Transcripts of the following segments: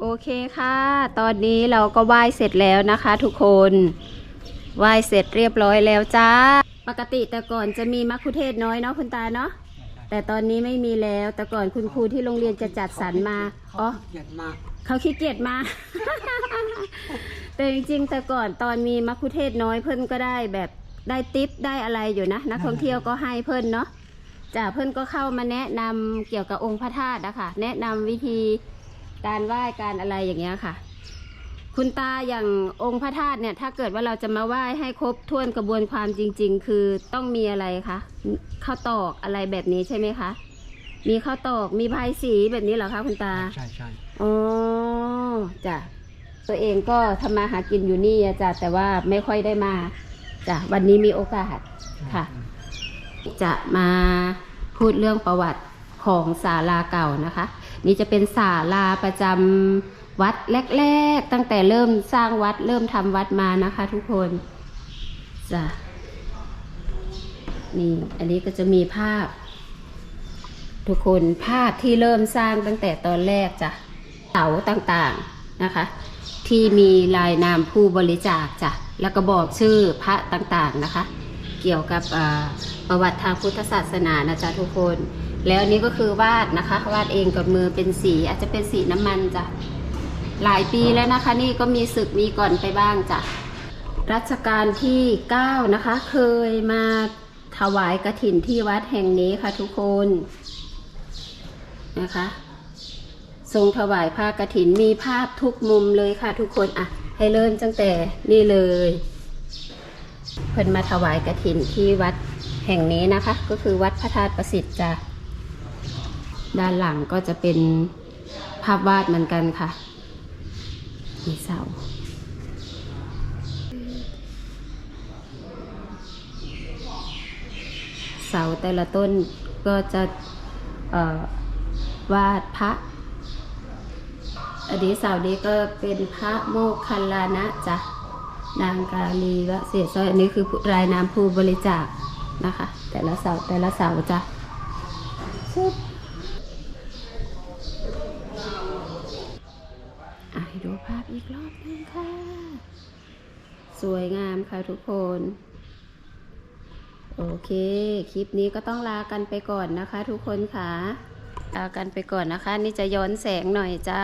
โอเคค่ะ ตอนนี้เราก็ไหว้เสร็จแล้วนะคะทุกคนไหว้เสร็จเรียบร้อยแล้วจ้า ปกติแต่ก่อนจะมีมัคคุเทศก์น้อยเนาะคุณตาเนาะแต่ตอนนี้ไม่มีแล้วแต่ก่อนคุณครูที่โรงเรียนจะจัดสรรมาอ๋อเกียดมากเขาขี้เกียจมา แต่จริงๆแต่ก่อนตอนมีมัคคุเทศก์น้อยเพิ่นก็ได้แบบได้ติปได้อะไรอยู่นะนักท่องเที่ยวก็ให้เพิ่นเนาะจ้ะเพิ่นก็เข้ามาแนะนำเกี่ยวกับองค์พระธาตุนะคะแนะนำวิธี การไหว้การอะไรอย่างเงี้ยค่ะ คุณตาอย่างองค์พระธาตุเนี่ย ถ้าเกิดว่าเราจะมาไหว้ให้ครบถ้วนกระบวนความจริง ๆ คือต้องมีอะไรคะข้าวตอกอะไรแบบนี้ใช่ไหมคะ มีข้าวตอกมีพายสีแบบนี้เหรอคะคุณตาใช่ใช่อ๋อจ้ะตัวเองก็ทำมาหากินอยู่นี่อะจ้ะแต่ว่าไม่ค่อยได้มาจ้ะวันนี้มีโอกาสค่ะ จะมาพูดเรื่องประวัติของศาลาเก่านะคะ นี่จะเป็นศาลาประจำวัดแรกๆ ตั้งแต่เริ่มสร้างวัดเริ่มทำวัดมานะคะ ทุกคนจ้ะนี่อันนี้ก็จะมีภาพ ทุกคนภาพที่เริ่มสร้างตั้งแต่ตอนแรกจ้ะเสาต่างๆนะคะ ที่มีลายนามผู้บริจาคจ้ะแล้วก็บอกชื่อพระต่างๆนะคะ เกี่ยวกับประวัติทางพุทธศาสนานะจ๊ะทุกคน แล้วนี้ก็คือวาดนะคะ วาดเองกับมือเป็นสีอาจจะเป็นสีน้ำมันจ้ะหลายปีแล้วนะคะ นี่ก็มีศึกมีก่อนไปบ้างจ้ะรัชกาลที่ 9 นะคะ เคยมาถวายกระถินที่วัดแห่งนี้ค่ะทุกคนนะคะ ทรงถวายผ้ากฐินมีภาพทุกมุมเลยค่ะทุกคนอะให้เริ่มตั้งแต่นี่เลย เพิ่นมาถวายกฐินที่วัดแห่งนี้นะคะ ก็คือวัดพระธาตุประสิทธิ์จ้ะ ด้านหลังก็จะเป็นภาพวาดเหมือนกันค่ะ มีเสาเสาแต่ละต้นก็จะวาดพระอันนี้เสานี้ก็เป็นพระโมคคัลลานะจ้ะนางกาลีวะเสียสร้อยอันนี้คือรายนามผู้บริจาคนะคะ แต่ละเสาแต่ละเสาจ้ะชึบอะให้ดูภาพ อีกรอบหนึงค่ะ สวยงามค่ะทุกคน โอเค คลิปนี้ก็ต้องลากันไปก่อนนะคะ ทุกคนค่ะ ลากันไปก่อนนะคะ นี่จะย้อนแสงหน่อยจ้า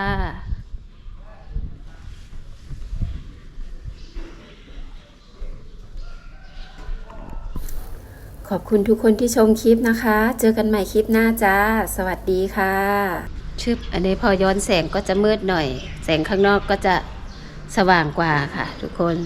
ขอบคุณทุกคนที่ชมคลิปนะคะ เจอกันใหม่คลิปหน้าจ้า สวัสดีค่ะ ชึบอันนี้พอย้อนแสงก็จะมืดหน่อย แสงข้างนอกก็จะสว่างกว่าค่ะ ทุกคน